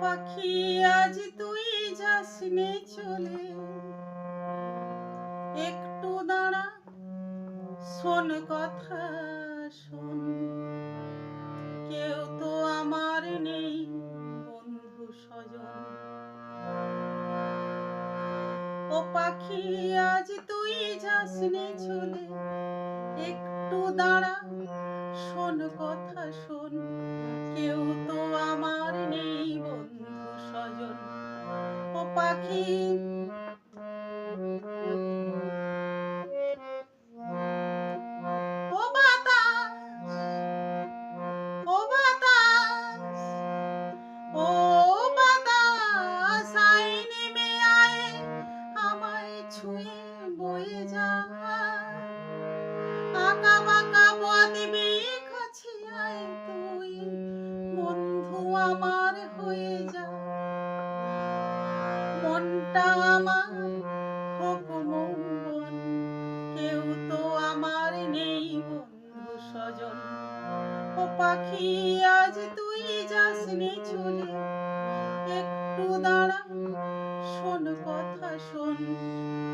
পাখি, আজ তুই যাসনে চলে একটু দাঁড়া, শোন কথা, শোন। কেউ তো আমার নেই বন্ধু স্বজন। ও পাখি, আজ তুই যাসনে চলে একটু দাঁড়া, শোন কথা, শোন। কেউ তো পাখি। ছুঁয়ে বয়ে যা। আঁকা বাঁকা তুই বন্ধু আমার হয়ে যা। মনটা আমার হোক বন কেউ তো আমার নেই বন্ধু স্বজন। ও পাখি, আজ তুই যাসনি চলে। একটু দাঁড়া, শোন কথা শোন।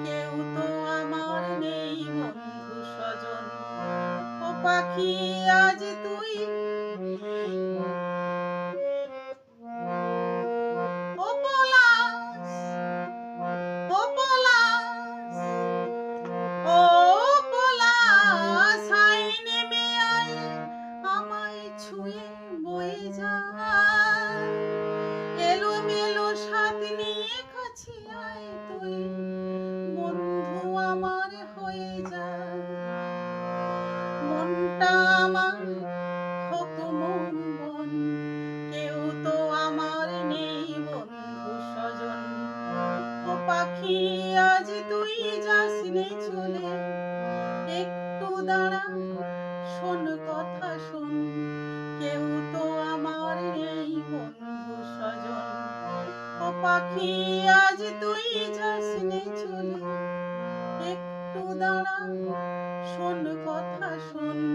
কেউ তো আমার নেই বন্ধু স্বজন। ও পাখি, আজ তুই কাছে আয় তুই, বন্ধু আমার হয়ে যা। মনটা আমার হোক মন বন, কেউ তো আমার নেই বন্ধু স্বজন। ও পাখি, আজ তুই যাসনি চলে, একটু দাঁড়া, শোন কথা শোন। কেউ পাখি আজ তুই যাসনি চলে। একটু দাঁড়া শোন কথা শোন।